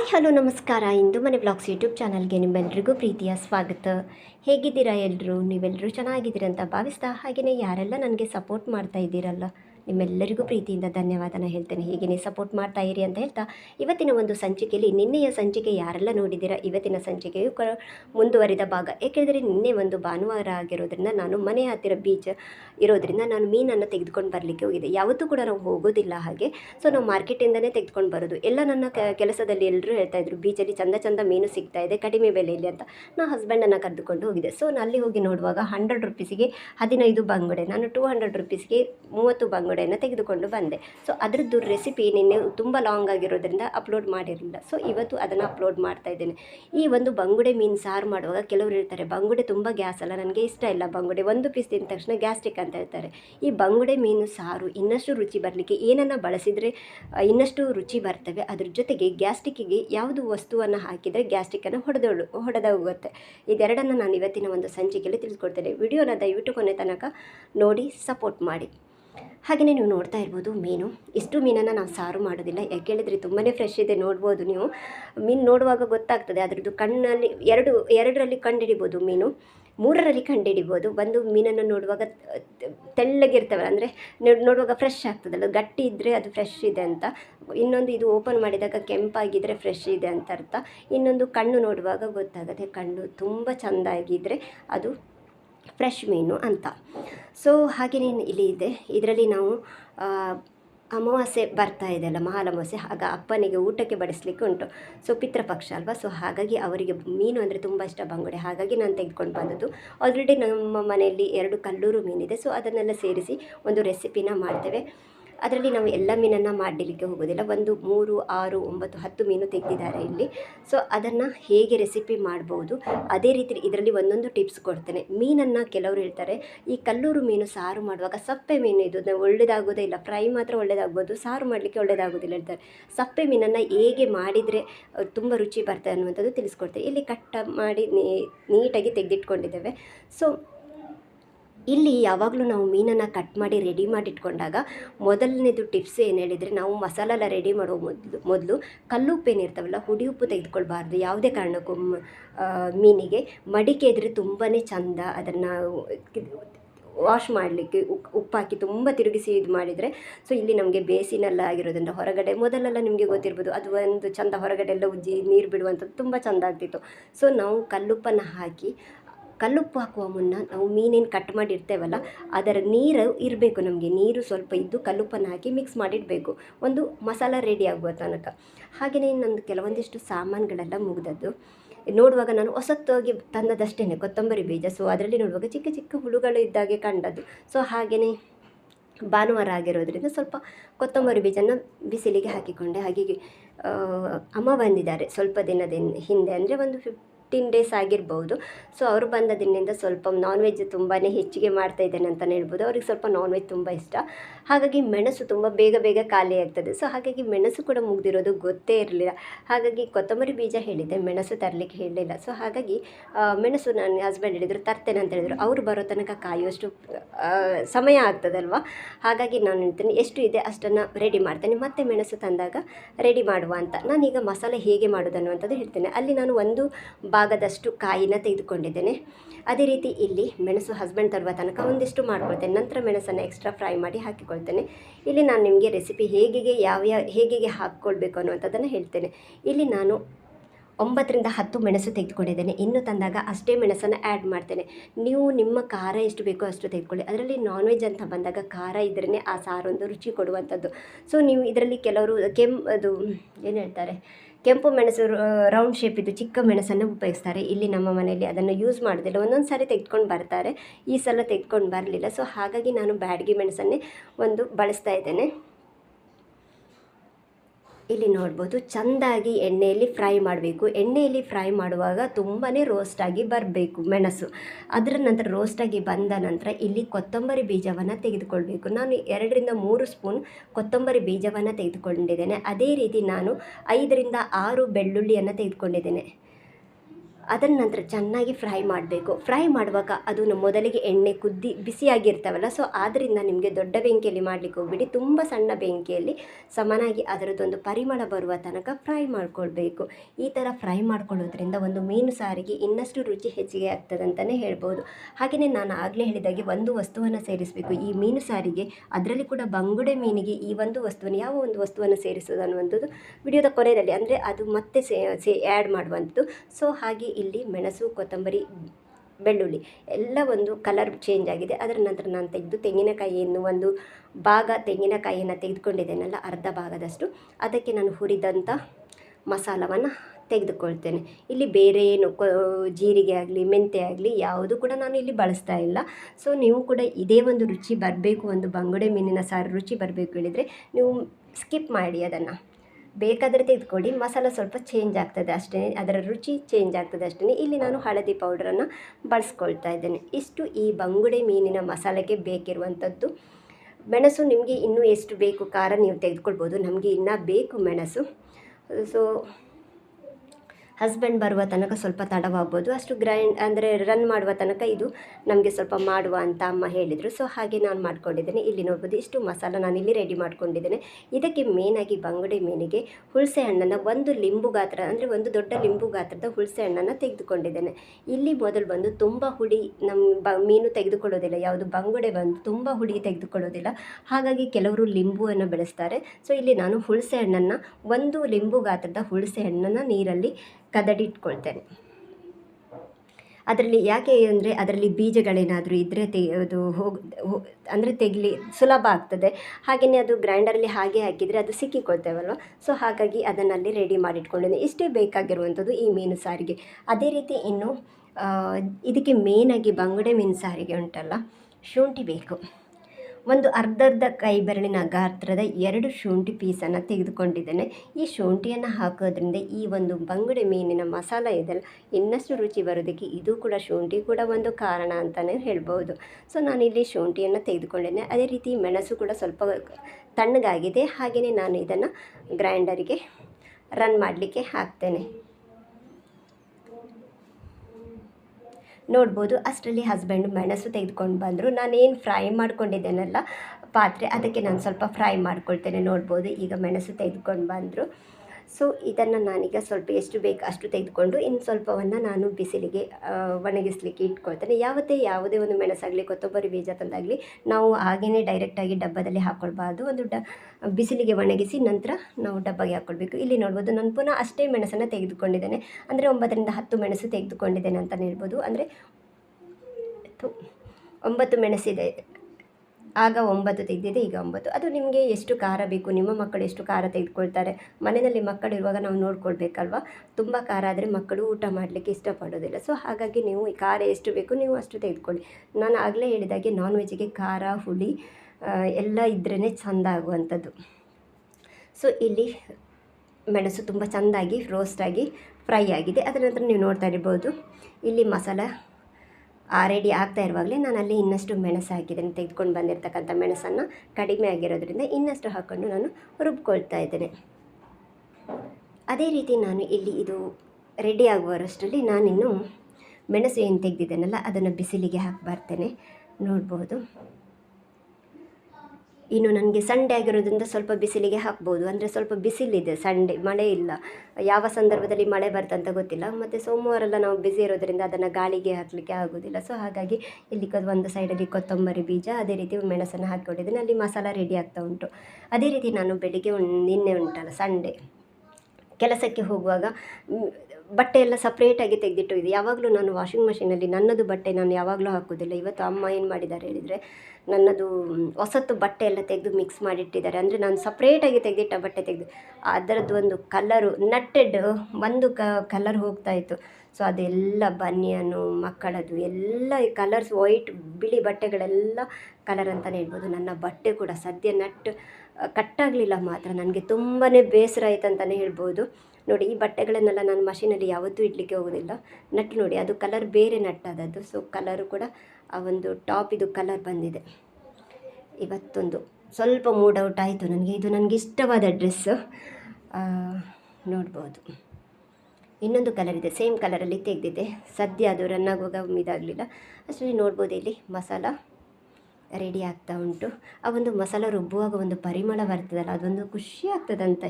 Hi, hello, ನಮಸ್ಕಾರ. ಇಂದು ಮನೆ blogs YouTube ಚಾನಲ್ಗೆ ನಿಮ್ಮೆಲ್ಲರಿಗೂ ಪ್ರೀತಿಯ ಸ್ವಾಗತ. ಹೇಗಿದ್ದೀರಾ ಎಲ್ಲರೂ ನೀವೆಲ್ಲರೂ ಚೆನ್ನಾಗಿದ್ದೀರಿ ಅಂತ ಭಾವಿಸ್ತಾ ಹಾಗೆಯೇ ಯಾರೆಲ್ಲ ನನಗೆ ಸಪೋರ್ಟ್ ಮಾಡ್ತಾ ಇದ್ದೀರಲ್ಲ ನಿಮ್ಮೆಲ್ಲರಿಗೂ ಪ್ರೀತಿಯಿಂದ ಧನ್ಯವಾದನ ಹೇಳ್ತೇನೆ. ಹೀಗೆ ಸಪೋರ್ಟ್ ಮಾಡ್ತಾ ಇರಿ ಅಂತ ಹೇಳ್ತಾ ಇವತ್ತಿನ ಒಂದು ಸಂಚಿಕೆಯಲ್ಲಿ ನಿನ್ನೆಯ ಸಂಚಿಕೆ ಯಾರೆಲ್ಲ ನೋಡಿದ್ದೀರಾ? ಇವತ್ತಿನ ಸಂಚಿಕೆಯು ಕ ಮುಂದುವರಿದ ಭಾಗ. ಏಕೆಂದರೆ ನಿನ್ನೆ ಒಂದು ಭಾನುವಾರ ಆಗಿರೋದ್ರಿಂದ ನಾನು ಮನೆ ಹತ್ತಿರ ಬೀಚ್ ಇರೋದ್ರಿಂದ ನಾನು ಮೀನನ್ನು ತೆಗೆದುಕೊಂಡು ಬರಲಿಕ್ಕೆ ಹೋಗಿದೆ. ಯಾವತ್ತೂ ಕೂಡ ನಾವು ಹೋಗೋದಿಲ್ಲ ಹಾಗೆ. ಸೊ ನಾವು ಮಾರ್ಕೆಟಿಂದನೇ ತೆಗೆದುಕೊಂಡು ಬರೋದು. ಎಲ್ಲ ನನ್ನ ಕೆಲಸದಲ್ಲಿ ಎಲ್ಲರೂ ಹೇಳ್ತಾ ಇದ್ರು ಬೀಚಲ್ಲಿ ಚಂದ ಚಂದ ಮೀನು ಸಿಗ್ತಾ ಇದೆ, ಕಡಿಮೆ ಬೆಲೆಯಲ್ಲಿ ಅಂತ. ನಾನು ಹಸ್ಬೆಂಡನ್ನು ಕರೆದುಕೊಂಡು ಹೋಗಿದೆ. ಸೊ ನಾನು ಅಲ್ಲಿ ಹೋಗಿ ನೋಡುವಾಗ ಹಂಡ್ರೆಡ್ ರುಪೀಸಿಗೆ ಹದಿನೈದು ಬಂಗುಡೆ, ನಾನು ಟೂ ಹಂಡ್ರೆಡ್ ರುಪೀಸ್ಗೆ ಮೂವತ್ತು ಬಂಗುಡೆಯನ್ನು ತೆಗೆದುಕೊಂಡು ಬಂದೆ. ಸೊ ಅದರದ್ದು ರೆಸಿಪಿ ನಿನ್ನೆ ತುಂಬ ಲಾಂಗ್ ಆಗಿರೋದ್ರಿಂದ ಅಪ್ಲೋಡ್ ಮಾಡಿರಲಿಲ್ಲ. ಸೊ ಇವತ್ತು ಅದನ್ನು ಅಪ್ಲೋಡ್ ಮಾಡ್ತಾ ಇದ್ದೇನೆ. ಈ ಒಂದು ಬಂಗುಡೆ ಮೀನು ಸಾರು ಮಾಡುವಾಗ ಕೆಲವರು ಹೇಳ್ತಾರೆ, ಬಂಗುಡೆ ತುಂಬ ಗ್ಯಾಸ್ ಅಲ್ಲ, ನನಗೆ ಇಷ್ಟ ಇಲ್ಲ ಬಂಗುಡೆ. ಒಂದು ಪೀಸ್ ತಿಂದ ತಕ್ಷಣ ಗ್ಯಾಸ್ಟ್ರಿಕ್ ಅಂತ ಹೇಳ್ತಾರೆ. ಈ ಬಂಗುಡೆ ಮೀನು ಸಾರು ಇನ್ನಷ್ಟು ರುಚಿ ಬರಲಿಕ್ಕೆ ಏನನ್ನು ಬಳಸಿದರೆ ಇನ್ನಷ್ಟು ರುಚಿ ಬರ್ತವೆ, ಅದ್ರ ಜೊತೆಗೆ ಗ್ಯಾಸ್ಟ್ರಿಕ್ಗೆ ಯಾವುದು ವಸ್ತುವನ್ನು ಹಾಕಿದರೆ ಗ್ಯಾಸ್ಟ್ರಿಕ್ಕನ್ನು ಹೊಡೆದೊಳ್ಳು ಹೊಡೆದೋಗುತ್ತೆ. ಇದೆರಡನ್ನು ನಾನು ಇವತ್ತಿನ ಒಂದು ಸಂಚಿಕೆಯಲ್ಲಿ ತಿಳಿಸ್ಕೊಡ್ತೇನೆ. ವಿಡಿಯೋನ ದಯವಿಟ್ಟು ಕೊನೆ ತನಕ ನೋಡಿ ಸಪೋರ್ಟ್ ಮಾಡಿ. ಹಾಗೆಯೇ ನೀವು ನೋಡ್ತಾ ಇರ್ಬೋದು ಮೀನು. ಇಷ್ಟು ಮೀನನ್ನು ನಾವು ಸಾರು ಮಾಡೋದಿಲ್ಲ. ಯಾಕೆ ಹೇಳಿದರೆ ತುಂಬಾ ಫ್ರೆಶ್ ಇದೆ ನೋಡ್ಬೋದು ನೀವು. ಮೀನು ನೋಡುವಾಗ ಗೊತ್ತಾಗ್ತದೆ, ಅದರದ್ದು ಕಣ್ಣಲ್ಲಿ ಎರಡು, ಎರಡರಲ್ಲಿ ಕಂಡುಹಿಡಿಬೋದು ಮೀನು. ಮೂರರಲ್ಲಿ ಕಂಡುಹಿಡಿಬೋದು ಒಂದು ಮೀನನ್ನು ನೋಡುವಾಗ ತೆಳ್ಳಗಿರ್ತವೆ. ಅಂದರೆ ನೋಡುವಾಗ ಫ್ರೆಶ್ ಆಗ್ತದಲ್ಲ. ಗಟ್ಟಿ ಇದ್ದರೆ ಅದು ಫ್ರೆಶ್ ಇದೆ ಅಂತ. ಇನ್ನೊಂದು ಇದು ಓಪನ್ ಮಾಡಿದಾಗ ಕೆಂಪಾಗಿದ್ದರೆ ಫ್ರೆಶ್ ಇದೆ ಅಂತ ಅರ್ಥ. ಇನ್ನೊಂದು ಕಣ್ಣು ನೋಡುವಾಗ ಗೊತ್ತಾಗುತ್ತೆ. ಕಣ್ಣು ತುಂಬ ಚೆಂದಾಗಿದ್ದರೆ ಅದು ಫ್ರೆಶ್ ಮೀನು ಅಂತ. ಸೊ ಹಾಗೆಯೇ ಇಲ್ಲಿ ಇದೆ. ಇದರಲ್ಲಿ ನಾವು ಅಮಾವಾಸ್ಯೆ ಬರ್ತಾ ಇದೆಯಲ್ಲ ಮಹಾಲಮಾವಾಸ್ಯೆ ಆಗ ಅಪ್ಪನಿಗೆ ಊಟಕ್ಕೆ ಬಡಿಸ್ಲಿಕ್ಕೆ ಉಂಟು. ಸೊ ಪಿತೃಪಕ್ಷ ಅಲ್ವಾ? ಸೊ ಹಾಗಾಗಿ ಅವರಿಗೆ ಮೀನು ಅಂದರೆ ತುಂಬ ಇಷ್ಟ ಬಂಗುಡೆ. ಹಾಗಾಗಿ ನಾನು ತೆಗೆದುಕೊಂಡು ಬಂದದ್ದು. ಆಲ್ರೆಡಿ ನಮ್ಮ ಮನೆಯಲ್ಲಿ ಎರಡು ಕಲ್ಲೂರು ಮೀನಿದೆ. ಸೊ ಅದನ್ನೆಲ್ಲ ಸೇರಿಸಿ ಒಂದು ರೆಸಿಪಿನ ಮಾಡ್ತೇವೆ. ಅದರಲ್ಲಿ ನಾವು ಎಲ್ಲ ಮೀನನ್ನು ಮಾಡಲಿಕ್ಕೆ ಹೋಗೋದಿಲ್ಲ. ಒಂದು ಮೂರು, ಆರು, ಒಂಬತ್ತು, ಹತ್ತು ಮೀನು ತೆಗೆದಿದ್ದಾರೆ ಇಲ್ಲಿ. ಸೊ ಅದನ್ನು ಹೇಗೆ ರೆಸಿಪಿ ಮಾಡ್ಬೋದು? ಅದೇ ರೀತಿ ಇದರಲ್ಲಿ ಒಂದೊಂದು ಟಿಪ್ಸ್ ಕೊಡ್ತೇನೆ. ಮೀನನ್ನು ಕೆಲವರು ಹೇಳ್ತಾರೆ, ಈ ಕಲ್ಲೂರು ಮೀನು ಸಾರು ಮಾಡುವಾಗ ಸಪ್ಪೆ ಮೀನು ಇದು. ಒಳ್ಳೆಯದಾಗೋದೇ ಇಲ್ಲ. ಫ್ರೈ ಮಾತ್ರ ಒಳ್ಳೆಯದಾಗ್ಬೋದು ಸಾರು ಮಾಡಲಿಕ್ಕೆ ಒಳ್ಳೆಯದಾಗೋದಿಲ್ಲ ಹೇಳ್ತಾರೆ. ಸಪ್ಪೆ ಮೀನನ್ನು ಹೇಗೆ ಮಾಡಿದರೆ ತುಂಬ ರುಚಿ ಬರ್ತದೆ ಅನ್ನುವಂಥದ್ದು ತಿಳಿಸ್ಕೊಡ್ತೇವೆ ಇಲ್ಲಿ ಕಟ್ ಮಾಡಿ ನೀಟಾಗಿ ತೆಗೆದಿಟ್ಕೊಂಡಿದ್ದೇವೆ. ಸೊ ಇಲ್ಲಿ ಯಾವಾಗಲೂ ನಾವು ಮೀನನ್ನು ಕಟ್ ಮಾಡಿ ರೆಡಿ ಮಾಡಿಟ್ಕೊಂಡಾಗ ಮೊದಲನೇದು ಟಿಪ್ಸ್ ಏನು ಹೇಳಿದರೆ ನಾವು ಮಸಾಲೆಲ್ಲ ರೆಡಿ ಮಾಡೋ ಮೊದಲು ಮೊದಲು ಕಲ್ಲುಪ್ಪು ಏನಿರ್ತಾವಲ್ಲ ಹುಡಿ ಉಪ್ಪು ತೆಗೆದುಕೊಳ್ಬಾರ್ದು. ಯಾವುದೇ ಕಾರಣಕ್ಕೂ ಮೀನಿಗೆ ಮಡಿಕೆ ಇದ್ದರೆ ತುಂಬಾ ಚಂದ ಅದನ್ನು ವಾಶ್ ಮಾಡಲಿಕ್ಕೆ ಉಪ್ಪು ಹಾಕಿ ತುಂಬ ತಿರುಗಿಸಿ ಇದು ಮಾಡಿದರೆ ಸೊ ಇಲ್ಲಿ ನಮಗೆ ಬೇಸಿನೆಲ್ಲ ಆಗಿರೋದ್ರಿಂದ ಹೊರಗಡೆ ಮೊದಲೆಲ್ಲ ನಿಮಗೆ ಗೊತ್ತಿರ್ಬೋದು ಅದು ಒಂದು ಚಂದ ಹೊರಗಡೆ ಎಲ್ಲ ಉಜ್ಜಿ ನೀರು ಬಿಡುವಂಥದ್ದು ತುಂಬ ಚಂದ ಆಗ್ತಿತ್ತು. ಸೊ ನಾವು ಕಲ್ಲುಪ್ಪನ್ನು ಹಾಕಿ ಕಲ್ಲುಪ್ಪು ಹಾಕುವ ಮುನ್ನ ನಾವು ಮೀನೇನು ಕಟ್ ಮಾಡಿರ್ತೇವಲ್ಲ, ಅದರ ನೀರು ಇರಬೇಕು ನಮಗೆ. ನೀರು ಸ್ವಲ್ಪ ಇದ್ದು ಕಲ್ಲುಪ್ಪನ್ನು ಹಾಕಿ ಮಿಕ್ಸ್ ಮಾಡಿಡಬೇಕು. ಒಂದು ಮಸಾಲ ರೆಡಿ ಆಗುವ ತನಕ. ಹಾಗೆಯೇ ನಂದು ಕೆಲವೊಂದಿಷ್ಟು ಸಾಮಾನುಗಳೆಲ್ಲ ಮುಗ್ದದ್ದು. ನೋಡುವಾಗ ನಾನು ಹೊಸತ್ತಾಗಿ ತಂದದಷ್ಟೇ ಕೊತ್ತಂಬರಿ ಬೀಜ. ಸೊ ಅದರಲ್ಲಿ ನೋಡುವಾಗ ಚಿಕ್ಕ ಚಿಕ್ಕ ಹುಳುಗಳು ಇದ್ದಾಗೆ ಕಂಡದ್ದು. ಸೊ ಹಾಗೆಯೇ ಭಾನುವಾರ ಆಗಿರೋದ್ರಿಂದ ಸ್ವಲ್ಪ ಕೊತ್ತಂಬರಿ ಬೀಜನ ಬಿಸಿಲಿಗೆ ಹಾಕಿಕೊಂಡೆ. ಹಾಗೆ ಅಮ್ಮ ಬಂದಿದ್ದಾರೆ. ಸ್ವಲ್ಪ ದಿನದ ಹಿಂದೆ. ಅಂದರೆ ಒಂದು ಫಿಫ್ಟೀನ್ ಡೇಸ್ ಆಗಿರ್ಬೋದು. ಸೊ ಅವರು ಬಂದ ದಿನದಿಂದ ಸ್ವಲ್ಪ ನಾನ್ ವೆಜ್ ತುಂಬಾ ಹೆಚ್ಚಿಗೆ ಮಾಡ್ತಾ ಇದ್ದೇನೆ ಅಂತಲೇ ಹೇಳ್ಬೋದು. ಅವ್ರಿಗೆ ಸ್ವಲ್ಪ ನಾನ್ ವೆಜ್ ತುಂಬ ಇಷ್ಟ. ಹಾಗಾಗಿ ಮೆಣಸು ತುಂಬ ಬೇಗ ಬೇಗ ಖಾಲಿ ಆಗ್ತದೆ. ಸೊ ಹಾಗಾಗಿ ಮೆಣಸು ಕೂಡ ಮುಗ್ದಿರೋದು ಗೊತ್ತೇ ಇರಲಿಲ್ಲ. ಹಾಗಾಗಿ ಕೊತ್ತಂಬರಿ ಬೀಜ ಹೇಳಿದ್ದೆ, ಮೆಣಸು ತರಲಿಕ್ಕೆ ಹೇಳಲಿಲ್ಲ ಸೊ ಹಾಗಾಗಿ ಮೆಣಸು ನನ್ನ ಹಸ್ಬೆಂಡ್ ಹೇಳಿದರು, ತರ್ತೇನೆ ಅಂತ ಹೇಳಿದರು. ಅವರು ಬರೋ ತನಕ ಕಾಯುವಷ್ಟು ಸಮಯ ಆಗ್ತದಲ್ವ? ಹಾಗಾಗಿ ನಾನು ಹೇಳ್ತೇನೆ, ಎಷ್ಟು ಇದೆ ಅಷ್ಟನ್ನು ರೆಡಿ ಮಾಡ್ತೇನೆ. ಮತ್ತೆ ಮೆಣಸು ತಂದಾಗ ರೆಡಿ ಮಾಡುವ ಅಂತ. ನಾನೀಗ ಮಸಾಲೆ ಹೇಗೆ ಮಾಡೋದು ಅನ್ನುವಂಥದ್ದು ಹೇಳ್ತೇನೆ. ಅಲ್ಲಿ ನಾನು ಒಂದು ಭಾಗದಷ್ಟು ಕಾಯಿನ ತೆಗೆದುಕೊಂಡಿದ್ದೇನೆ. ಅದೇ ರೀತಿ ಇಲ್ಲಿ ಮೆಣಸು ಹಸ್ಬೆಂಡ್ ತರುವ ತನಕ ಒಂದಿಷ್ಟು ಮಾಡ್ಕೊಳ್ತೇನೆ. ನಂತರ ಮೆಣಸನ್ನು ಎಕ್ಸ್ಟ್ರಾ ಫ್ರೈ ಮಾಡಿ ಹಾಕಿಕೊಳ್ತೇನೆ. ಇಲ್ಲಿ ನಾನು ನಿಮಗೆ ರೆಸಿಪಿ ಹೇಗೆ ಯಾವ ಯಾವ ಹೇಗೆ ಹಾಕ್ಕೊಳ್ಬೇಕು ಅನ್ನುವಂಥದ್ದನ್ನು ಹೇಳ್ತೇನೆ. ಇಲ್ಲಿ ನಾನು ಒಂಬತ್ತರಿಂದ ಹತ್ತು ಮೆಣಸು ತೆಗೆದುಕೊಂಡಿದ್ದೇನೆ. ಇನ್ನು ತಂದಾಗ ಅಷ್ಟೇ ಮೆಣಸನ್ನು ಆ್ಯಡ್ ಮಾಡ್ತೇನೆ. ನೀವು ನಿಮ್ಮ ಖಾರ ಎಷ್ಟು ಬೇಕೋ ಅಷ್ಟು ತೆಗೆದುಕೊಳ್ಳಿ. ಅದರಲ್ಲಿ ನಾನ್ ವೆಜ್ ಅಂತ ಬಂದಾಗ ಖಾರ ಇದ್ರೇ ಆ ಸಾರೊಂದು ರುಚಿ ಕೊಡುವಂಥದ್ದು. ಸೊ ನೀವು ಇದರಲ್ಲಿ ಕೆಲವರು ಕೆಮ್ ಅದು, ಏನು ಹೇಳ್ತಾರೆ? ಕೆಂಪು ಮೆಣಸು ರೌಂಡ್ ಶೇಪ್ ಇದು ಚಿಕ್ಕ ಮೆಣಸನ್ನು ಉಪಯೋಗಿಸ್ತಾರೆ. ಇಲ್ಲಿ ನಮ್ಮ ಮನೆಯಲ್ಲಿ ಅದನ್ನು ಯೂಸ್ ಮಾಡೋದಿಲ್ಲ. ಒಂದೊಂದು ಸಾರಿ ತೆಗೆದುಕೊಂಡು ಬರ್ತಾರೆ. ಈ ಸಲ ತೆಗೆದುಕೊಂಡು ಬರಲಿಲ್ಲ. ಸೊ ಹಾಗಾಗಿ ನಾನು ಬ್ಯಾಡಗಿ ಮೆಣಸನ್ನೇ ಒಂದು ಬಳಸ್ತಾ ಇದ್ದೇನೆ. ಇಲ್ಲಿ ನೋಡ್ಬೋದು ಚೆಂದಾಗಿ ಎಣ್ಣೆಯಲ್ಲಿ ಫ್ರೈ ಮಾಡಬೇಕು. ಎಣ್ಣೆಯಲ್ಲಿ ಫ್ರೈ ಮಾಡುವಾಗ ತುಂಬಾ ರೋಸ್ಟಾಗಿ ಬರಬೇಕು ಮೆಣಸು. ಅದರ ನಂತರ ರೋಸ್ಟಾಗಿ ಬಂದ ನಂತರ ಇಲ್ಲಿ ಕೊತ್ತಂಬರಿ ಬೀಜವನ್ನು ತೆಗೆದುಕೊಳ್ಬೇಕು. ನಾನು ಎರಡರಿಂದ ಮೂರು ಸ್ಪೂನ್ ಕೊತ್ತಂಬರಿ ಬೀಜವನ್ನು ತೆಗೆದುಕೊಂಡಿದ್ದೇನೆ. ಅದೇ ರೀತಿ ನಾನು ಐದರಿಂದ ಆರು ಬೆಳ್ಳುಳ್ಳಿಯನ್ನು ತೆಗೆದುಕೊಂಡಿದ್ದೇನೆ. ಅದನ್ನ ನಂತರ ಚೆನ್ನಾಗಿ ಫ್ರೈ ಮಾಡಬೇಕು. ಫ್ರೈ ಮಾಡುವಾಗ ಅದು ನ- ಮೊದಲಿಗೆ ಎಣ್ಣೆ ಕುದ್ದಿ ಬಿಸಿಯಾಗಿರ್ತಾವಲ್ಲ ಸೊ ಆದ್ದರಿಂದ ನಿಮಗೆ ದೊಡ್ಡ ಬೆಂಕಿಯಲ್ಲಿ ಮಾಡಲಿಕ್ಕೆ ಹೋಗ್ಬಿಡಿ. ತುಂಬ ಸಣ್ಣ ಬೆಂಕಿಯಲ್ಲಿ ಸಮನಾಗಿ ಅದರದ್ದೊಂದು ಪರಿಮಳ ಬರುವ ತನಕ ಫ್ರೈ ಮಾಡ್ಕೊಳ್ಬೇಕು. ಈ ಥರ ಫ್ರೈ ಮಾಡ್ಕೊಳ್ಳೋದ್ರಿಂದ ಒಂದು ಮೀನು ಸಾರಿಗೆ ಇನ್ನಷ್ಟು ರುಚಿ ಹೆಚ್ಚಿಗೆ ಆಗ್ತದೆ ಅಂತಲೇ ಹೇಳ್ಬೋದು. ಹಾಗೆಯೇ ನಾನು ಆಗಲೇ ಹೇಳಿದಾಗೆ ಒಂದು ವಸ್ತುವನ್ನು ಸೇರಿಸಬೇಕು. ಈ ಮೀನು ಸಾರಿಗೆ ಅದರಲ್ಲಿ ಕೂಡ ಬಂಗುಡೆ ಮೀನಿಗೆ ಈ ಒಂದು ವಸ್ತುವನ್ನು, ಯಾವ ಒಂದು ವಸ್ತುವನ್ನು ಸೇರಿಸೋದು ಅನ್ನುವಂಥದ್ದು ವಿಡಿಯೋದ ಕೊನೆಯಲ್ಲಿ. ಅಂದರೆ ಅದು ಮತ್ತೆ ಸೇ ಸೇ ಆ್ಯಡ್ ಮಾಡುವಂಥದ್ದು. ಸೊ ಹಾಗೆ ಇಲ್ಲಿ ಮೆಣಸು, ಕೊತ್ತಂಬರಿ, ಬೆಳ್ಳುಳ್ಳಿ ಎಲ್ಲ ಒಂದು ಕಲರ್ ಚೇಂಜ್ ಆಗಿದೆ. ಅದರ ನಂತರ ನಾನು ತೆಗೆದು ತೆಂಗಿನಕಾಯಿಯನ್ನು ಒಂದು ಭಾಗ ತೆಂಗಿನಕಾಯಿಯನ್ನು ತೆಗೆದುಕೊಂಡಿದ್ದೇನಲ್ಲ, ಅರ್ಧ ಭಾಗದಷ್ಟು ಅದಕ್ಕೆ ನಾನು ಹುರಿದಂಥ ಮಸಾಲವನ್ನು ತೆಗೆದುಕೊಳ್ತೇನೆ. ಇಲ್ಲಿ ಬೇರೆ ಏನು ಜೀರಿಗೆ ಆಗಲಿ, ಮೆಂತೆ ಆಗಲಿ ಯಾವುದು ಕೂಡ ನಾನು ಇಲ್ಲಿ ಬಳಸ್ತಾ ಇಲ್ಲ. ಸೊ ನೀವು ಕೂಡ ಇದೇ ಒಂದು ರುಚಿ ಬರಬೇಕು, ಒಂದು ಬಂಗುಡೆ ಮೀನಿನ ಸಾರು ರುಚಿ ಬರಬೇಕು ಹೇಳಿದರೆ ನೀವು ಸ್ಕಿಪ್ ಮಾಡಿ ಅದನ್ನು. ಬೇಕಾದರೆ ತೆಗೆದುಕೊಡಿ ಮಸಾಲ ಸ್ವಲ್ಪ ಚೇಂಜ್ ಆಗ್ತದೆ ಅಷ್ಟೇ ಅದರ ರುಚಿ ಚೇಂಜ್ ಆಗ್ತದೆ ಅಷ್ಟೇ ಇಲ್ಲಿ ನಾನು ಹಳದಿ ಪೌಡ್ರನ್ನು ಬಳಸ್ಕೊಳ್ತಾ ಇದ್ದೇನೆ. ಇಷ್ಟು ಈ ಬಂಗುಡೆ ಮೀನಿನ ಮಸಾಲೆಗೆ ಬೇಕಿರುವಂಥದ್ದು. ಮೆಣಸು ನಿಮಗೆ ಇನ್ನೂ ಎಷ್ಟು ಬೇಕು ಖಾರ ನೀವು ತೆಗೆದುಕೊಳ್ಬೋದು ನಮಗೆ ಇನ್ನೂ ಬೇಕು ಮೆಣಸು. ಸೊ ಹಸ್ಬೆಂಡ್ ಬರುವ ತನಕ ಸ್ವಲ್ಪ ತಡವಾಗ್ಬೋದು. ಅಷ್ಟು ಗ್ರೈಂಡ್ ಅಂದರೆ ರನ್ ಮಾಡುವ ತನಕ ಇದು ನಮಗೆ ಸ್ವಲ್ಪ ಮಾಡುವ ಅಂತ ಅಮ್ಮ ಹೇಳಿದರು. ಸೊ ಹಾಗೆ ನಾನು ಮಾಡ್ಕೊಂಡಿದ್ದೇನೆ. ಇಲ್ಲಿ ನೋಡ್ಬೋದು ಇಷ್ಟು ಮಸಾಲ ನಾನು ಇಲ್ಲಿ ರೆಡಿ ಮಾಡ್ಕೊಂಡಿದ್ದೇನೆ. ಇದಕ್ಕೆ ಮೇನಾಗಿ ಬಂಗುಡೆ ಮೀನಿಗೆ ಹುಳಸೆ ಹಣ್ಣನ್ನು ಒಂದು ಲಿಂಬು ಗಾತ್ರ ಅಂದರೆ ಒಂದು ದೊಡ್ಡ ಲಿಂಬು ಗಾತ್ರದ ಹುಳಸೆ ಹಣ್ಣನ್ನು ತೆಗೆದುಕೊಂಡಿದ್ದೇನೆ. ಇಲ್ಲಿ ಮೊದಲು ಬಂದು ತುಂಬ ಹುಳಿ ನಮ್ಮ ಬ ಮೀನು ತೆಗೆದುಕೊಳ್ಳೋದಿಲ್ಲ. ಯಾವುದು ಬಂಗುಡೆ ಬಂದು ತುಂಬ ಹುಳಿ ತೆಗೆದುಕೊಳ್ಳೋದಿಲ್ಲ. ಹಾಗಾಗಿ ಕೆಲವರು ಲಿಂಬುವನ್ನು ಬೆಳೆಸ್ತಾರೆ. ಸೊ ಇಲ್ಲಿ ನಾನು ಹುಳಸೆ ಹಣ್ಣನ್ನು ಒಂದು ಲಿಂಬು ಗಾತ್ರದ ಹುಳಸೆ ಹಣ್ಣನ್ನು ನೀರಲ್ಲಿ ಕದಡಿಟ್ಕೊಳ್ತೇನೆ. ಅದರಲ್ಲಿ ಯಾಕೆ ಅಂದರೆ ಅದರಲ್ಲಿ ಬೀಜಗಳೇನಾದರೂ ಇದ್ದರೆ ಅದು ಹೋಗಿ ಅಂದರೆ ತೆಗಲಿ, ಸುಲಭ ಆಗ್ತದೆ. ಹಾಗೆಯೇ ಅದು ಗ್ರೈಂಡರಲ್ಲಿ ಹಾಗೆ ಹಾಕಿದರೆ ಅದು ಸಿಕ್ಕಿಕೊಳ್ತೇವಲ್ವ? ಸೊ ಹಾಗಾಗಿ ಅದನ್ನಲ್ಲಿ ರೆಡಿ ಮಾಡಿಟ್ಕೊಂಡಿದ್ದೀನಿ ಇಷ್ಟೇ ಬೇಕಾಗಿರುವಂಥದ್ದು ಈ ಮೀನು ಸಾರಿಗೆ. ಅದೇ ರೀತಿ ಇನ್ನು ಇದಕ್ಕೆ ಮೇನಾಗಿ ಬಂಗುಡೆ ಮೀನು ಸಾರಿಗೆ ಉಂಟಲ್ಲ, ಶುಂಠಿ ಬೇಕು. ಒಂದು ಅರ್ಧರ್ಧ ಕೈ ಬೆರಳಿನ ಗಾತ್ರದ ಎರಡು ಶುಂಠಿ ಪೀಸನ್ನು ತೆಗೆದುಕೊಂಡಿದ್ದೇನೆ. ಈ ಶುಂಠಿಯನ್ನು ಹಾಕೋದ್ರಿಂದ ಈ ಒಂದು ಬಂಗುಡೆ ಮೀನಿನ ಮಸಾಲ ಇದೆಲ್ಲ ಇನ್ನಷ್ಟು ರುಚಿ ಬರೋದಕ್ಕೆ ಇದು ಕೂಡ ಶುಂಠಿ ಕೂಡ ಒಂದು ಕಾರಣ ಅಂತಲೇ ಹೇಳ್ಬೋದು. ಸೊ, ನಾನಿಲ್ಲಿ ಶುಂಠಿಯನ್ನು ತೆಗೆದುಕೊಂಡಿದ್ದೇನೆ. ಅದೇ ರೀತಿ ಮೆಣಸು ಕೂಡ ಸ್ವಲ್ಪ ತಣ್ಣಗಾಗಿದೆ. ಹಾಗೆಯೇ ನಾನು ಇದನ್ನು ಗ್ರೈಂಡರಿಗೆ ರನ್ ಮಾಡಲಿಕ್ಕೆ ಹಾಕ್ತೇನೆ. ನೋಡ್ಬೋದು. ಅಷ್ಟರಲ್ಲಿ ಹಸ್ಬೆಂಡ್ ಮೆಣಸು ತೆಗೆದುಕೊಂಡು ಬಂದರು. ನಾನೇನು ಫ್ರೈ ಮಾಡ್ಕೊಂಡಿದ್ದೇನಲ್ಲ ಪಾತ್ರೆ, ಅದಕ್ಕೆ ನಾನು ಸ್ವಲ್ಪ ಫ್ರೈ ಮಾಡ್ಕೊಳ್ತೇನೆ. ನೋಡ್ಬೋದು. ಈಗ ಮೆಣಸು ತೆಗೆದುಕೊಂಡು ಬಂದರು. ಸೊ ಇದನ್ನು ನಾನೀಗ ಸ್ವಲ್ಪ ಎಷ್ಟು ಬೇಕು ಅಷ್ಟು ತೆಗೆದುಕೊಂಡು ಇನ್ನು ಸ್ವಲ್ಪವನ್ನು ನಾನು ಬಿಸಿಲಿಗೆ ಒಣಗಿಸ್ಲಿಕ್ಕೆ ಇಟ್ಕೊಳ್ತೇನೆ. ಯಾವತ್ತೇ ಯಾವುದೇ ಒಂದು ಮೆಣಸಾಗಲಿ, ಕೊತ್ತಂಬರಿ ಬೀಜ ತಂದಾಗಲಿ ನಾವು ಹಾಗೆಯೇ ಡೈರೆಕ್ಟಾಗಿ ಡಬ್ಬದಲ್ಲಿ ಹಾಕ್ಕೊಳ್ಬಾರ್ದು ಒಂದು ಡ, ಬಿಸಿಲಿಗೆ ಒಣಗಿಸಿ ನಂತರ ನಾವು ಡಬ್ಬಗೆ ಹಾಕ್ಕೊಳ್ಬೇಕು ಇಲ್ಲಿ ನೋಡ್ಬೋದು ನಾನು ಪುನಃ ಅಷ್ಟೇ ಮೆಣಸನ್ನು ತೆಗೆದುಕೊಂಡಿದ್ದೇನೆ. ಅಂದರೆ ಒಂಬತ್ತರಿಂದ ಹತ್ತು ಮೆಣಸು ತೆಗೆದುಕೊಂಡಿದ್ದೇನೆ ಅಂತಲೇ ಹೇಳ್ಬೋದು. ಅಂದರೆ ಒಂಬತ್ತು ಮೆಣಸಿದೆ. ಆಗ ಒಂಬತ್ತು ತೆಗೆದಿದೆ, ಈಗ ಒಂಬತ್ತು. ಅದು ನಿಮಗೆ ಎಷ್ಟು ಖಾರ ಬೇಕು, ನಿಮ್ಮ ಮಕ್ಕಳು ಎಷ್ಟು ಖಾರ ತೆಗೆದುಕೊಳ್ತಾರೆ? ಮನೆಯಲ್ಲಿ ಮಕ್ಕಳಿರುವಾಗ ನಾವು ನೋಡ್ಕೊಳ್ಬೇಕಲ್ವ? ತುಂಬ ಖಾರ ಆದರೆ ಮಕ್ಕಳು ಊಟ ಮಾಡಲಿಕ್ಕೆ ಇಷ್ಟಪಡೋದಿಲ್ಲ. ಸೊ ಹಾಗಾಗಿ ನೀವು ಈ ಖಾರ ಎಷ್ಟು ಬೇಕು, ನೀವು ಅಷ್ಟು ತೆಗೆದುಕೊಳ್ಳಿ. ನಾನು ಆಗಲೇ ಹೇಳಿದಾಗೆ ನಾನ್ ವೆಜ್ಜಿಗೆ ಖಾರ, ಹುಳಿ ಎಲ್ಲ ಇದ್ರೇ ಚೆಂದ ಆಗುವಂಥದ್ದು. ಸೊ ಇಲ್ಲಿ ಮೆಣಸು ತುಂಬ ಚೆಂದಾಗಿ ರೋಸ್ಟಾಗಿ ಫ್ರೈ ಆಗಿದೆ. ಅದರ ನಂತರ ನೀವು ನೋಡ್ತಾ ಇರ್ಬೋದು, ಇಲ್ಲಿ ಮಸಾಲ ರೆಡಿ ಆಗ್ತಾ ಇರುವಾಗಲೇ ನಾನು ಅಲ್ಲಿ ಇನ್ನಷ್ಟು ಮೆಣಸು ಹಾಕಿದ್ದೇನೆ ತೆಗೆದುಕೊಂಡು ಬಂದಿರತಕ್ಕಂಥ ಮೆಣಸನ್ನು ಕಡಿಮೆ ಆಗಿರೋದ್ರಿಂದ ಇನ್ನಷ್ಟು ಹಾಕ್ಕೊಂಡು ನಾನು ರುಬ್ಕೊಳ್ತಾ ಇದ್ದೇನೆ. ಅದೇ ರೀತಿ ನಾನು ಇಲ್ಲಿ ಇದು ರೆಡಿ ಆಗುವಷ್ಟರಲ್ಲಿ ನಾನಿನ್ನು ಮೆಣಸು ಏನು ತೆಗೆದಿದ್ದೇನಲ್ಲ ಅದನ್ನು ಬಿಸಿಲಿಗೆ ಹಾಕಿ ಬರ್ತೇನೆ. ನೋಡ್ಬೋದು. ಇನ್ನು ನನಗೆ ಸಂಡೆ ಆಗಿರೋದ್ರಿಂದ ಸ್ವಲ್ಪ ಬಿಸಿಲಿಗೆ ಹಾಕ್ಬೋದು. ಅಂದರೆ ಸ್ವಲ್ಪ ಬಿಸಿಲಿದೆ ಸಂಡೆ ಮಳೆ ಇಲ್ಲ. ಯಾವ ಸಂದರ್ಭದಲ್ಲಿ ಮಳೆ ಬರ್ತಂತ ಗೊತ್ತಿಲ್ಲ. ಮತ್ತು ಸೋಮವಾರ ಎಲ್ಲ ನಾವು ಬಿಸಿ ಇರೋದರಿಂದ ಅದನ್ನು ಗಾಳಿಗೆ ಹಾಕಲಿಕ್ಕೆ ಆಗೋದಿಲ್ಲ. ಸೊ ಹಾಗಾಗಿ ಇಲ್ಲಿ ಒಂದು ಸೈಡಲ್ಲಿ ಕೊತ್ತಂಬರಿ ಬೀಜ, ಅದೇ ರೀತಿ ಮೆಣಸನ್ನು ಹಾಕ್ಕೊಂಡಿದ್ದೀನಿ. ಅಲ್ಲಿ ಮಸಾಲ ರೆಡಿ ಆಗ್ತಾ ಉಂಟು. ಅದೇ ರೀತಿ ನಾನು ಬೆಳಿಗ್ಗೆ ನಿನ್ನೆ ಉಂಟಲ್ಲ ಸಂಡೆ ಕೆಲಸಕ್ಕೆ ಹೋಗುವಾಗ ಬಟ್ಟೆ ಎಲ್ಲ ಸಪ್ರೇಟಾಗಿ ತೆಗೆದಿಟ್ಟು ಇದೆ. ಯಾವಾಗಲೂ ನಾನು ವಾಷಿಂಗ್ ಮಷಿನಲ್ಲಿ ನನ್ನದು ಬಟ್ಟೆ ನಾನು ಯಾವಾಗಲೂ ಹಾಕೋದಿಲ್ಲ ಇವತ್ತು ಅಮ್ಮ ಏನು ಮಾಡಿದ್ದಾರೆ ಹೇಳಿದರೆ, ನನ್ನದು ಹೊಸತು ಬಟ್ಟೆ ಎಲ್ಲ ತೆಗೆದು ಮಿಕ್ಸ್ ಮಾಡಿಟ್ಟಿದ್ದಾರೆ. ಅಂದರೆ ನಾನು ಸಪ್ರೇಟಾಗಿ ತೆಗೆದಿಟ್ಟ ಬಟ್ಟೆ ತೆಗೆದು, ಅದರದ್ದು ಒಂದು ಕಲರು ನಟ್ಟೆಡ್ ಒಂದು ಕ ಕಲರ್ ಹೋಗ್ತಾ ಇತ್ತು. ಸೊ ಅದೆಲ್ಲ ಬನಿಯನು ಮಕ್ಕಳದು ಎಲ್ಲ ಕಲರ್ಸ್ ವೈಟ್ ಬಿಳಿ ಬಟ್ಟೆಗಳೆಲ್ಲ ಕಲರ್ ಅಂತಲೇ ಹೇಳ್ಬೋದು. ನನ್ನ ಬಟ್ಟೆ ಕೂಡ ಸದ್ಯ ನಟ್ಟು ಕಟ್ಟಾಗಲಿಲ್ಲ ಮಾತ್ರ. ನನಗೆ ತುಂಬಾ ಬೇಸರ ಆಯ್ತು ಅಂತಲೇ ಹೇಳ್ಬೋದು. ನೋಡಿ, ಈ ಬಟ್ಟೆಗಳನ್ನೆಲ್ಲ ನಾನು ಮಷೀನಲ್ಲಿ ಯಾವತ್ತೂ ಇಡಲಿಕ್ಕೆ ಹೋಗೋದಿಲ್ಲ. ನಟ್ಟು ನೋಡಿ, ಅದು ಕಲರ್ ಬೇರೆ ನಟ್ಟಾದದ್ದು ಸೊ ಕಲರು ಕೂಡ ಆ ಒಂದು ಟಾಪ್ ಇದು ಕಲರ್ ಬಂದಿದೆ. ಇವತ್ತೊಂದು ಸ್ವಲ್ಪ ಮೂಡ್ ಔಟ್ ಆಯಿತು ನನಗೆ. ಇದು ನನಗೆ ಇಷ್ಟವಾದ ಡ್ರೆಸ್ಸು ನೋಡ್ಬೋದು. ಇನ್ನೊಂದು ಕಲರ್ ಇದೆ. ಸೇಮ್ ಕಲರಲ್ಲಿ ತೆಗೆದಿದೆ. ಸದ್ಯ ಅದು ರನ್ ಇದಾಗಲಿಲ್ಲ ಅಷ್ಟು ನೋಡ್ಬೋದು ಇಲ್ಲಿ ಮಸಾಲ. ರೆಡಿ ಆಗ್ತಾ ಉಂಟು. ಆ ಒಂದು ಮಸಾಲ ರುಬ್ಬುವಾಗ ಒಂದು ಪರಿಮಳ ಬರ್ತದಲ್ಲ, ಅದೊಂದು ಖುಷಿ ಆಗ್ತದಂತೆ.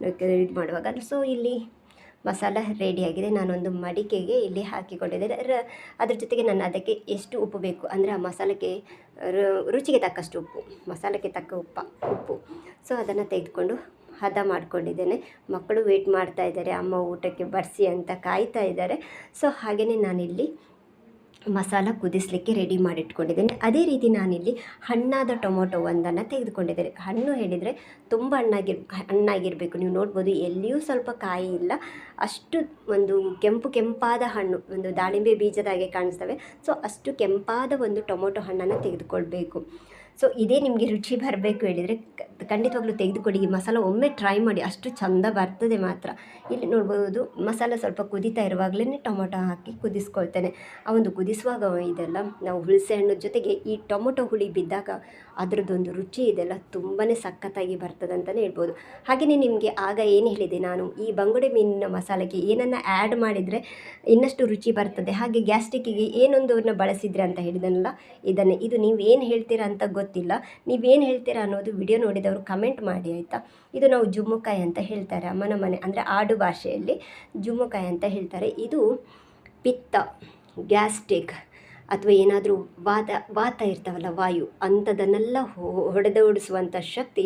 ಇದು ಮಾಡುವಾಗ. ಸೊ ಇಲ್ಲಿ ಮಸಾಲ ರೆಡಿಯಾಗಿದೆ ನಾನೊಂದು ಮಡಿಕೆಗೆ ಇಲ್ಲಿ ಹಾಕಿಕೊಂಡಿದ್ದೆ ರ- ಅದ್ರ ಜೊತೆಗೆ ನಾನು ಅದಕ್ಕೆ ಎಷ್ಟು ಉಪ್ಪು ಬೇಕು? ಅಂದರೆ ಆ ಮಸಾಲಕ್ಕೆ ರುಚಿಗೆ ತಕ್ಕಷ್ಟು ಉಪ್ಪು, ಮಸಾಲಕ್ಕೆ ತಕ್ಕ ಉಪ್ಪ, ಉಪ್ಪು. ಸೊ ಅದನ್ನು ತೆಗೆದುಕೊಂಡು ಹದ ಮಾಡ್ಕೊಂಡಿದ್ದೇನೆ. ಮಕ್ಕಳು ವೇಟ್ ಮಾಡ್ತಾ ಇದ್ದಾರೆ. ಅಮ್ಮ ಊಟಕ್ಕೆ ಬಡಿಸಿ ಅಂತ ಕಾಯ್ತಾ ಇದ್ದಾರೆ. ಸೊ ಹಾಗೆಯೇ ನಾನಿಲ್ಲಿ ಮಸಾಲ ಕುದಿಸಲಿಕ್ಕೆ ರೆಡಿ ಮಾಡಿಟ್ಕೊಂಡಿದ್ದೇನೆ. ಅದೇ ರೀತಿ ನಾನಿಲ್ಲಿ ಹಣ್ಣಾದ ಟೊಮೊಟೊ ಒಂದನ್ನು ತೆಗೆದುಕೊಂಡಿದ್ದೇನೆ. ಹಣ್ಣು ಹೇಳಿದರೆ ತುಂಬ ಹಣ್ಣಾಗಿರ್, ಹಣ್ಣಾಗಿರಬೇಕು. ನೀವು ನೋಡ್ಬೋದು, ಎಲ್ಲಿಯೂ ಸ್ವಲ್ಪ ಕಾಯಿ ಇಲ್ಲ. ಅಷ್ಟು ಒಂದು ಕೆಂಪು ಕೆಂಪಾದ ಹಣ್ಣು, ಒಂದು ದಾಳಿಂಬೆ ಬೀಜದಾಗೆ ಕಾಣಿಸ್ತವೆ. ಸೊ, ಅಷ್ಟು ಕೆಂಪಾದ ಒಂದು ಟೊಮೊಟೊ ಹಣ್ಣನ್ನು ತೆಗೆದುಕೊಳ್ಬೇಕು. ಸೊ ಇದೇ ನಿಮಗೆ ರುಚಿ ಬರಬೇಕು ಹೇಳಿದರೆ ಖಂಡಿತವಾಗ್ಲೂ ತೆಗೆದುಕೊಳ್ಳಿ. ಈ ಮಸಾಲ ಒಮ್ಮೆ ಟ್ರೈ ಮಾಡಿ ಅಷ್ಟು ಚಂದ ಬರ್ತದೆ ಮಾತ್ರ. ಇಲ್ಲಿ ನೋಡ್ಬೋದು, ಮಸಾಲ ಸ್ವಲ್ಪ ಕುದಿತಾ ಇರುವಾಗಲೇ ಟೊಮೊಟೊ ಹಾಕಿ ಕುದಿಸ್ಕೊಳ್ತೇನೆ. ಆ ಒಂದು ಕುದಿಸುವಾಗ ಇದೆಲ್ಲ ನಾವು ಹುಣಸೆ ಹಣ್ಣು ಜೊತೆಗೆ ಈ ಟೊಮೊಟೊ ಹುಳಿ ಬಿದ್ದಾಗ ಅದರದ್ದೊಂದು ರುಚಿ ಇದೆಲ್ಲ ತುಂಬಾ ಸಖತ್ತಾಗಿ ಬರ್ತದೆ ಅಂತಲೇ ಹೇಳ್ಬೋದು. ಹಾಗೆಯೇ ನಿಮಗೆ ಆಗ ಏನು ಹೇಳಿದೆ ನಾನು, ಈ ಬಂಗುಡೆ ಮೀನಿನ ಮಸಾಲೆಗೆ ಏನನ್ನು ಆ್ಯಡ್ ಮಾಡಿದರೆ ಇನ್ನಷ್ಟು ರುಚಿ ಬರ್ತದೆ, ಹಾಗೆ ಗ್ಯಾಸ್ಟ್ರಿಕ್ಕಿಗೆ ಏನೊಂದನ್ನು ಬಳಸಿದ್ರೆ ಅಂತ ಹೇಳಿದನಲ್ಲ, ಇದನ್ನೇ. ಇದು ನೀವು ಏನು ಹೇಳ್ತೀರಾ ಅಂತ ಗೊತ್ತಿಲ್ಲ. ನೀವೇನು ಹೇಳ್ತೀರಾ ಅನ್ನೋದು ವಿಡಿಯೋ ನೋಡಿದವರು ಕಮೆಂಟ್ ಮಾಡಿ, ಆಯಿತಾ? ಇದು ನಾವು ಜುಮ್ಮುಕಾಯಿ ಅಂತ ಹೇಳ್ತಾರೆ ಅಮ್ಮನ ಮನೆ, ಅಂದರೆ ಆಡು ಭಾಷೆಯಲ್ಲಿ ಜುಮ್ಮುಕಾಯಿ ಅಂತ ಹೇಳ್ತಾರೆ. ಇದು ಪಿತ್ತ ಗ್ಯಾಸ್ಟ್ರಿಕ್ ಅಥವಾ ಏನಾದರೂ ವಾತ ವಾತ ಇರ್ತಾವಲ್ಲ, ವಾಯು, ಅಂಥದನ್ನೆಲ್ಲ ಹೊಡೆದೋಡಿಸುವಂಥ ಶಕ್ತಿ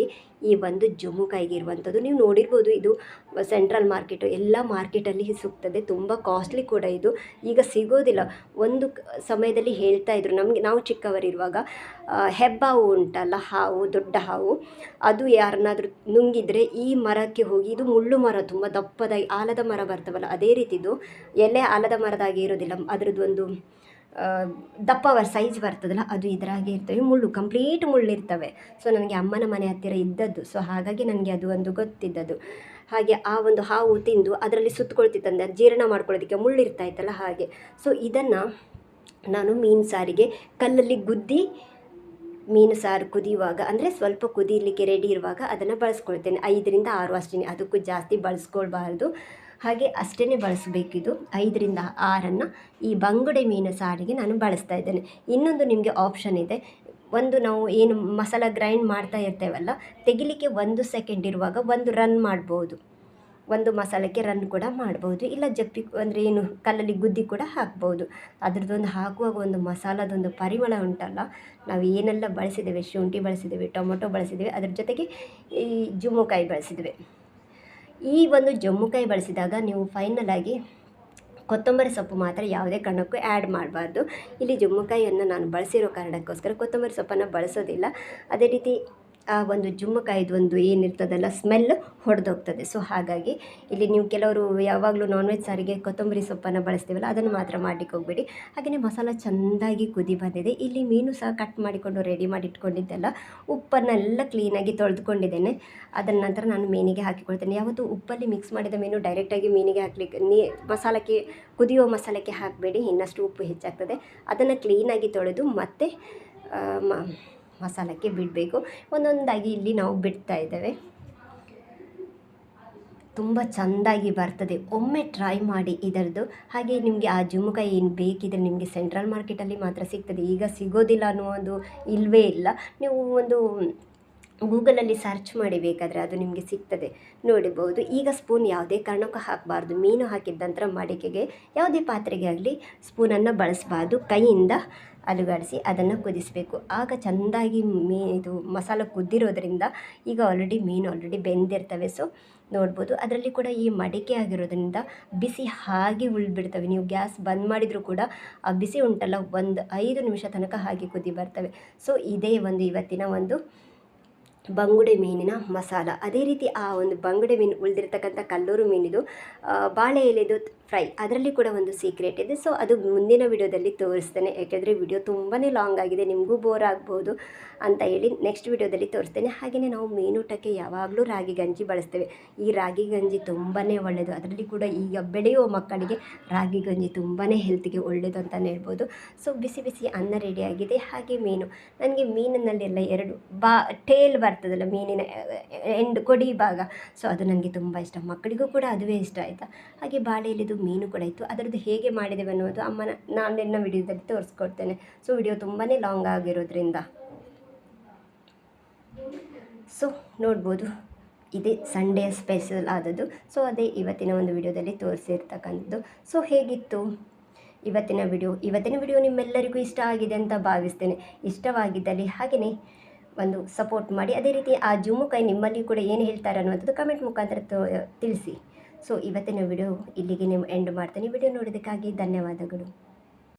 ಈ ಒಂದು ಜುಮ್ಮುಕಾಯಿಗೆ ಇರುವಂಥದ್ದು ನೀವು ನೋಡಿರ್ಬೋದು ಇದು ಸೆಂಟ್ರಲ್ ಮಾರ್ಕೆಟು, ಎಲ್ಲ ಮಾರ್ಕೆಟಲ್ಲಿ ಸಿಗ್ತದೆ, ತುಂಬ ಕಾಸ್ಟ್ಲಿ ಕೂಡ ಇದು. ಈಗ ಸಿಗೋದಿಲ್ಲ. ಒಂದು ಸಮಯದಲ್ಲಿ ಹೇಳ್ತಾ ಇದ್ರು, ನಮಗೆ, ನಾವು ಚಿಕ್ಕವರಿರುವಾಗ ಹೆಬ್ಬಾವು ಉಂಟಲ್ಲ, ಹಾವು, ದೊಡ್ಡ ಹಾವು, ಅದು ಯಾರನ್ನಾದರೂ ನುಂಗಿದರೆ ಈ ಮರಕ್ಕೆ ಹೋಗಿ, ಇದು ಮುಳ್ಳು ಮರ, ತುಂಬ ದಪ್ಪದಾಗಿ, ಆಲದ ಮರ ಬರ್ತವಲ್ಲ, ಅದೇ ರೀತಿದು. ಎಲೆ ಆಲದ ಮರದಾಗಿ ಇರೋದಿಲ್ಲ, ಅದರದ್ದು ಒಂದು ಆ, ದಪ್ಪ ಸೈಜ್ ಬರ್ತದಲ್ಲ ಅದು ಇದರಾಗೆ ಇರ್ತವೆ. ಮುಳ್ಳು ಕಂಪ್ಲೀಟ್ ಮುಳ್ಳು ಇರ್ತವೆ. ಸೊ ನನಗೆ ಅಮ್ಮನ ಮನೆ ಹತ್ತಿರ ಇದ್ದದ್ದು. ಸೊ ಹಾಗಾಗಿ ನನಗೆ ಅದು ಒಂದು ಗೊತ್ತಿದ್ದದ್ದು. ಹಾಗೆ ಆ ಒಂದು ಹಾವು ತಿಂದು ಅದರಲ್ಲಿ ಸುತ್ತಕೊಳ್ತಿತ್ತಂದ್ರೆ ಜೀರ್ಣ ಮಾಡ್ಕೊಳ್ಳೋದಕ್ಕೆ ಮುಳ್ಳು ಇರ್ತಾ ಇತ್ತಲ್ಲ ಹಾಗೆ. ಸೊ ಇದನ್ನು ನಾನು ಮೀನು ಸಾರಿಗೆ ಕಲ್ಲಲ್ಲಿ ಗುದ್ದಿ ಮೀನು ಸಾರು ಕುದಿಯುವಾಗ ಅಂದರೆ ಸ್ವಲ್ಪ ಕುದಿಯಲಿಕ್ಕೆ ರೆಡಿ ಇರುವಾಗ ಅದನ್ನು ಬಳಸ್ಕೊಳ್ತೇನೆ. ಐದರಿಂದ ಆರು ಅಷ್ಟೇ ಅದಕ್ಕೂ ಜಾಸ್ತಿ ಬಳಸ್ಕೊಳ್ಬಾರ್ದು. ಹಾಗೆ ಅಷ್ಟೇ ಬಳಸಬೇಕಿದು. ಐದರಿಂದ ಆರನ್ನು ಈ ಬಂಗುಡೆ ಮೀನು ಸಾರಿಗೆ ನಾನು ಬಳಸ್ತಾ ಇದ್ದೇನೆ. ಇನ್ನೊಂದು ನಿಮಗೆ ಆಪ್ಷನ್ ಇದೆ. ಒಂದು ನಾವು ಏನು ಮಸಾಲ ಗ್ರೈಂಡ್ ಮಾಡ್ತಾ ಇರ್ತೇವಲ್ಲ, ತೆಗಿಲಿಕ್ಕೆ ಒಂದು ಸೆಕೆಂಡ್ ಇರುವಾಗ ಒಂದು ರನ್ ಮಾಡ್ಬೋದು. ಒಂದು ಮಸಾಲಕ್ಕೆ ರನ್ ಕೂಡ ಮಾಡ್ಬೋದು. ಇಲ್ಲ ಜಪ್ಪಿ ಅಂದರೆ ಏನು ಕಲ್ಲಲ್ಲಿ ಗುದ್ದಿ ಕೂಡ ಹಾಕ್ಬೋದು. ಅದರದ್ದೊಂದು ಹಾಕುವಾಗ ಒಂದು ಮಸಾಲದೊಂದು ಪರಿಮಳ ಉಂಟಲ್ಲ, ನಾವು ಏನೆಲ್ಲ ಬಳಸಿದ್ದೇವೆ, ಶುಂಠಿ ಬಳಸಿದ್ದೇವೆ, ಟೊಮೊಟೊ ಬಳಸಿದ್ದೇವೆ, ಅದ್ರ ಜೊತೆಗೆ ಈ ಜುಮ್ಮುಕಾಯಿ ಬಳಸಿದ್ದೇವೆ. ಈ ಒಂದು ಜಮ್ಮುಕಾಯಿ ಬಳಸಿದಾಗ ನೀವು ಫೈನಲ್ ಆಗಿ ಕೊತ್ತಂಬರಿ ಸೊಪ್ಪು ಮಾತ್ರ ಯಾವುದೇ ಕಾರಣಕ್ಕೂ ಆ್ಯಡ್ ಮಾಡಬಾರ್ದು. ಇಲ್ಲಿ ಜಮ್ಮುಕಾಯಿಯನ್ನು ನಾನು ಬಳಸಿರೋ ಕಾರಣಕ್ಕೋಸ್ಕರ ಕೊತ್ತಂಬರಿ ಸೊಪ್ಪನ್ನು ಬಳಸೋದಿಲ್ಲ. ಅದೇ ರೀತಿ ಆ ಒಂದು ಜುಮ್ಮಕಾಯಿದು ಒಂದು ಏನಿರ್ತದಲ್ಲ ಸ್ಮೆಲ್ ಹೊಡೆದೋಗ್ತದೆ. ಸೊ ಹಾಗಾಗಿ ಇಲ್ಲಿ ನೀವು ಕೆಲವರು ಯಾವಾಗಲೂ ನಾನ್ ವೆಜ್ ಸಾರಿಗೆ ಕೊತ್ತಂಬರಿ ಸೊಪ್ಪನ್ನು ಬಳಸ್ತೀವಲ್ಲ, ಅದನ್ನು ಮಾತ್ರ ಮಾಡಲಿಕ್ಕೆ ಹೋಗಬೇಡಿ. ಹಾಗೆಯೇ ಮಸಾಲ ಚೆಂದಾಗಿ ಕುದಿ ಬಂದಿದೆ. ಇಲ್ಲಿ ಮೀನು ಸಹ ಕಟ್ ಮಾಡಿಕೊಂಡು ರೆಡಿ ಮಾಡಿ ಇಟ್ಕೊಂಡಿದ್ದೆಲ್ಲ ಉಪ್ಪನ್ನೆಲ್ಲ ಕ್ಲೀನಾಗಿ ತೊಳೆದುಕೊಂಡಿದ್ದೇನೆ. ಅದರ ನಂತರ ನಾನು ಮೀನಿಗೆ ಹಾಕಿಕೊಳ್ತೇನೆ. ಯಾವತ್ತು ಉಪ್ಪಲ್ಲಿ ಮಿಕ್ಸ್ ಮಾಡಿದ ಮೀನು ಡೈರೆಕ್ಟಾಗಿ ಮೀನಿಗೆ ಹಾಕಲಿಕ್ಕೆ, ನೀ ಮಸಾಲಕ್ಕೆ, ಕುದಿಯೋ ಮಸಾಲಕ್ಕೆ ಹಾಕಬೇಡಿ. ಇನ್ನಷ್ಟು ಉಪ್ಪು ಹೆಚ್ಚಾಗ್ತದೆ. ಅದನ್ನು ಕ್ಲೀನಾಗಿ ತೊಳೆದು ಮತ್ತೆ ಮ ಮಸಾಲಕ್ಕೆ ಬಿಡಬೇಕು. ಒಂದೊಂದಾಗಿ ಇಲ್ಲಿ ನಾವು ಬಿಡ್ತಾ ಇದ್ದೇವೆ. ತುಂಬ ಚೆಂದಾಗಿ ಬರ್ತದೆ. ಒಮ್ಮೆ ಟ್ರೈ ಮಾಡಿ ಇದರದ್ದು. ಹಾಗೆ ನಿಮಗೆ ಆ ಜುಮ್ಮುಕಾಯಿ ಏನು ಬೇಕಿದ್ರೆ ನಿಮಗೆ ಸೆಂಟ್ರಲ್ ಮಾರ್ಕೆಟಲ್ಲಿ ಮಾತ್ರ ಸಿಗ್ತದೆ. ಈಗ ಸಿಗೋದಿಲ್ಲ ಅನ್ನೋದು ಇಲ್ಲವೇ ಇಲ್ಲ. ನೀವು ಒಂದು ಗೂಗಲಲ್ಲಿ ಸರ್ಚ್ ಮಾಡಿ ಬೇಕಾದರೆ ಅದು ನಿಮಗೆ ಸಿಗ್ತದೆ. ನೋಡಿಬೋದು ಈಗ ಸ್ಪೂನ್ ಯಾವುದೇ ಕಾರಣಕ್ಕೂ ಹಾಕಬಾರ್ದು. ಮೀನು ಹಾಕಿದ ನಂತರ ಮಡಿಕೆಗೆ ಯಾವುದೇ ಪಾತ್ರೆಗೆ ಆಗಲಿ ಸ್ಪೂನನ್ನು ಬಳಸಬಾರ್ದು. ಕೈಯಿಂದ ಅಲುಗಾಡಿಸಿ ಅದನ್ನು ಕುದಿಸಬೇಕು. ಆಗ ಚೆಂದಾಗಿ ಮೀ, ಇದು ಮಸಾಲ ಕುದ್ದಿರೋದ್ರಿಂದ ಈಗ ಆಲ್ರೆಡಿ ಮೀನು ಆಲ್ರೆಡಿ ಬೆಂದಿರ್ತವೆ. ಸೊ ನೋಡ್ಬೋದು. ಅದರಲ್ಲಿ ಕೂಡ ಈ ಮಡಿಕೆ ಆಗಿರೋದ್ರಿಂದ ಬಿಸಿ ಹಾಗೆ ಉಳ್ಬಿಡ್ತವೆ. ನೀವು ಗ್ಯಾಸ್ ಬಂದ್ ಮಾಡಿದರೂ ಕೂಡ ಆ ಬಿಸಿ ಉಂಟಲ್ಲ, ಒಂದು ಐದು ನಿಮಿಷ ತನಕ ಹಾಗೆ ಕುದಿ ಬರ್ತವೆ. ಸೊ ಇದೇ ಒಂದು ಇವತ್ತಿನ ಒಂದು ಬಂಗುಡೆ ಮೀನಿನ ಮಸಾಲ. ಅದೇ ರೀತಿ ಆ ಒಂದು ಬಂಗುಡೆ ಮೀನು ಉಳಿದಿರ್ತಕ್ಕಂಥ ಕಲ್ಲೂರು ಮೀನಿದು ಬಾಳೆ ಎಲೆದು ಫ್ರೈ. ಅದರಲ್ಲಿ ಕೂಡ ಒಂದು ಸೀಕ್ರೆಟ್ ಇದೆ. ಸೊ ಅದು ಮುಂದಿನ ವಿಡಿಯೋದಲ್ಲಿ ತೋರಿಸ್ತೇನೆ. ಯಾಕೆಂದರೆ ವಿಡಿಯೋ ತುಂಬಾ ಲಾಂಗ್ ಆಗಿದೆ. ನಿಮಗೂ ಬೋರ್ ಆಗ್ಬೋದು ಅಂತ ಹೇಳಿ ನೆಕ್ಸ್ಟ್ ವಿಡಿಯೋದಲ್ಲಿ ತೋರಿಸ್ತೇನೆ. ಹಾಗೆಯೇ ನಾವು ಮೀನೂಟಕ್ಕೆ ಯಾವಾಗಲೂ ರಾಗಿ ಗಂಜಿ ಬಳಸ್ತೇವೆ. ಈ ರಾಗಿ ಗಂಜಿ ತುಂಬಾ ಒಳ್ಳೆಯದು ಅದರಲ್ಲಿ ಕೂಡ ಈಗ ಬೆಳೆಯುವ ಮಕ್ಕಳಿಗೆ ರಾಗಿ ಗಂಜಿ ತುಂಬಾ ಹೆಲ್ತ್ಗೆ ಒಳ್ಳೆಯದು ಅಂತಲೇ ಹೇಳ್ಬೋದು. ಸೊ ಬಿಸಿ ಬಿಸಿ ಅನ್ನ ರೆಡಿಯಾಗಿದೆ ಹಾಗೆ ಮೀನು. ನನಗೆ ಮೀನಿನಲ್ಲೆಲ್ಲ ಎರಡು ಬಾ ಟೇಲ್ ಬರ್ತದಲ್ಲ ಮೀನಿನ ಎಂಡ್ ಕೊಡಿ ಭಾಗ. ಸೊ ಅದು ನನಗೆ ತುಂಬ ಇಷ್ಟ. ಮಕ್ಕಳಿಗೂ ಕೂಡ ಅದುವೇ ಇಷ್ಟ, ಆಯಿತಾ? ಹಾಗೆ ಬಾಳೆ ಎಲೆದು ಮೀನು ಕೂಡ ಇತ್ತು. ಅದರದ್ದು ಹೇಗೆ ಮಾಡಿದ್ದೇವೆ ಅನ್ನೋದು ಅಮ್ಮನ ನಾನು ನಿನ್ನ ವಿಡಿಯೋದಲ್ಲಿ ತೋರಿಸ್ಕೊಡ್ತೇನೆ. ಸೊ ವಿಡಿಯೋ ತುಂಬಾ ಲಾಂಗ್ ಆಗಿರೋದ್ರಿಂದ. ಸೊ ನೋಡ್ಬೋದು. ಇದೇ ಸಂಡೇ ಸ್ಪೆಷಲ್ ಆದದ್ದು. ಸೊ ಅದೇ ಇವತ್ತಿನ ಒಂದು ವಿಡಿಯೋದಲ್ಲಿ ತೋರಿಸಿರ್ತಕ್ಕಂಥದ್ದು. ಸೊ ಹೇಗಿತ್ತು? ಇವತ್ತಿನ ವಿಡಿಯೋ ಇವತ್ತಿನ ವಿಡಿಯೋ ನಿಮ್ಮೆಲ್ಲರಿಗೂ ಇಷ್ಟ ಆಗಿದೆ ಅಂತ ಭಾವಿಸ್ತೇನೆ. ಇಷ್ಟವಾಗಿದ್ದಲ್ಲಿ ಹಾಗೆಯೇ ಒಂದು ಸಪೋರ್ಟ್ ಮಾಡಿ. ಅದೇ ರೀತಿ ಆ ಜುಮ್ಮುಕೈ ನಿಮ್ಮಲ್ಲಿ ಕೂಡ ಏನು ಹೇಳ್ತಾರೆ ಅನ್ನುವಂಥದ್ದು ಕಮೆಂಟ್ ಮುಖಾಂತರ ತಿಳಿಸಿ. ಸೊ ಇವತ್ತಿನ ವಿಡಿಯೋ ಇಲ್ಲಿಗೆ ನೀವು ಎಂಡ್ ಮಾಡ್ತೀನಿ. ವಿಡಿಯೋ ನೋಡೋದಕ್ಕಾಗಿ ಧನ್ಯವಾದಗಳು.